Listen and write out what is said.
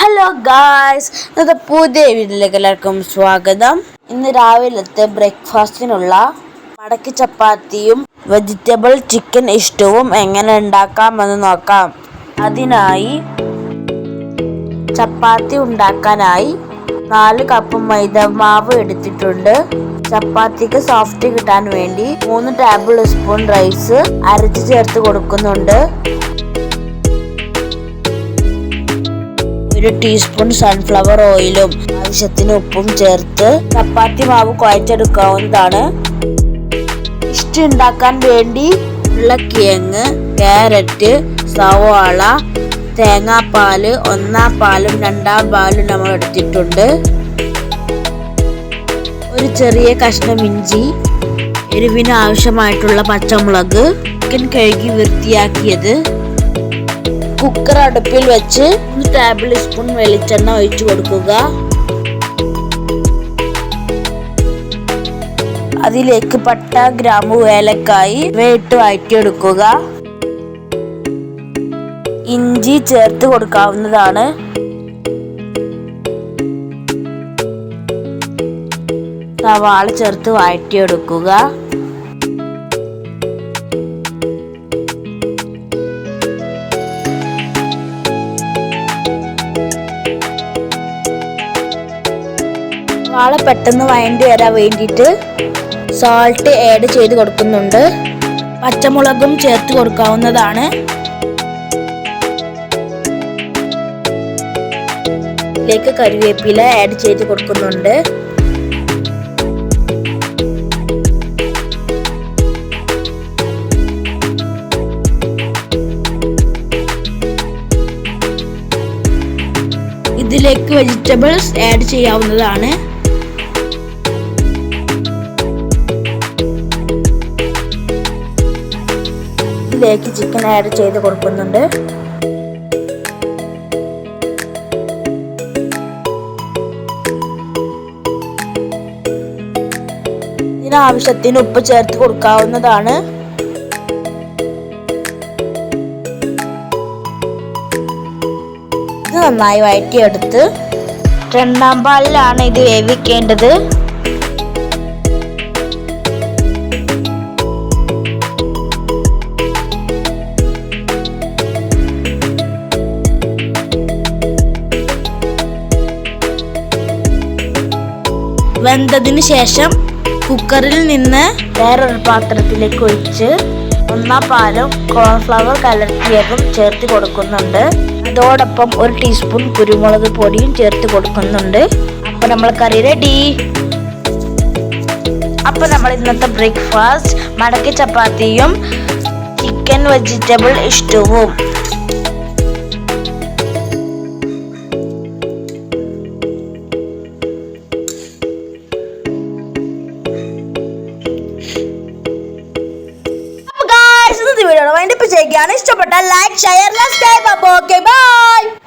Hello guys ഇന്നത്തെ പുതിയ വീട്ടിലേക്ക് എല്ലാവർക്കും സ്വാഗതം. ഇന്ന് രാവിലത്തെ ബ്രേക്ക്ഫാസ്റ്റിനുള്ള മടക്കി ചപ്പാത്തിയും വെജിറ്റബിൾ ചിക്കൻ ഇഷ്ടവും എങ്ങനെ ഉണ്ടാക്കാമെന്ന് നോക്കാം. അതിനായി ചപ്പാത്തി ഉണ്ടാക്കാനായി നാല് കപ്പ് മൈദ മാവ് എടുത്തിട്ടുണ്ട്. ചപ്പാത്തിക്ക് സോഫ്റ്റ് കിട്ടാൻ വേണ്ടി മൂന്ന് ടേബിൾ സ്പൂൺ റൈസ് അരച്ച് ചേർത്ത് കൊടുക്കുന്നുണ്ട്. ഒരു ടീസ്പൂൺ സൺഫ്ലവർ ഓയിലും ആവശ്യത്തിന് ഉപ്പും ചേർത്ത് ചപ്പാത്തി മാവ് കുഴച്ചെടുക്കാവുന്നതാണ്. ഇഷ്ട ഉണ്ടാക്കാൻ വേണ്ടി ഉരുളക്കിഴങ്ങ് ക്യാരറ്റ് സവാള തേങ്ങാപ്പാൽ ഒന്നാം പാലും രണ്ടാം പാലും നമ്മൾ എടുത്തിട്ടുണ്ട് ഒരു ചെറിയ കഷ്ണം ഇഞ്ചി എരിവിന് ആവശ്യമായിട്ടുള്ള പച്ചമുളക് ചിക്കൻ കഴുകി വൃത്തിയാക്കിയത്. കുക്കർ അടുപ്പിൽ വെച്ച് ഒരു ടേബിൾ സ്പൂൺ വെളിച്ചെണ്ണ ഒഴിച്ചു കൊടുക്കുക. അതിലേക്ക് പട്ട ഗ്രാമ്പു ഏലക്കായി ഇവയിട്ട് വഴറ്റിയെടുക്കുക. ഇഞ്ചി ചേർത്ത് കൊടുക്കാവുന്നതാണ്. സവാള ചേർത്ത് വഴറ്റിയെടുക്കുക. സവാള പെട്ടെന്ന് വഴണ്ടി വരാൻ വേണ്ടിയിട്ട് സോൾട്ട് ആഡ് ചെയ്ത് കൊടുക്കുന്നുണ്ട്. പച്ചമുളകും ചേർത്ത് കൊടുക്കാവുന്നതാണ്. ഇതിലേക്ക് കറിവേപ്പില ആഡ് ചെയ്ത് കൊടുക്കുന്നുണ്ട്. ഇതിലേക്ക് വെജിറ്റബിൾസ് ആഡ് ചെയ്യാവുന്നതാണ്. ഇതിലേക്ക് ചിക്കൻ ആഡ് ചെയ്ത് കൊടുക്കുന്നുണ്ട്. ഇതിനാവശ്യത്തിന് ഉപ്പ് ചേർത്ത് കൊടുക്കാവുന്നതാണ്. ഇത് നന്നായി വഴറ്റിയെടുത്ത് രണ്ടാം പാലിലാണ് ഇത് വേവിക്കേണ്ടത്. വെന്തതിന് ശേഷം കുക്കറിൽ നിന്ന് വേറൊരു പാത്രത്തിലേക്ക് ഒഴിച്ച് ഒന്നാം പാലും കോൺഫ്ലവർ കലർത്തിയതും ചേർത്ത് കൊടുക്കുന്നുണ്ട്. അതോടൊപ്പം ഒരു ടീസ്പൂൺ കുരുമുളക് പൊടിയും ചേർത്ത് കൊടുക്കുന്നുണ്ട്. അപ്പൊ നമ്മൾ കറി റെഡി അപ്പൊ നമ്മൾ ഇന്നത്തെ ബ്രേക്ക്ഫാസ്റ്റ് മടക്കി ചപ്പാത്തിയും ചിക്കൻ വെജിറ്റബിൾ ഇഷ്ടവും. ज्ञानिष्ट Patel like share okay bye.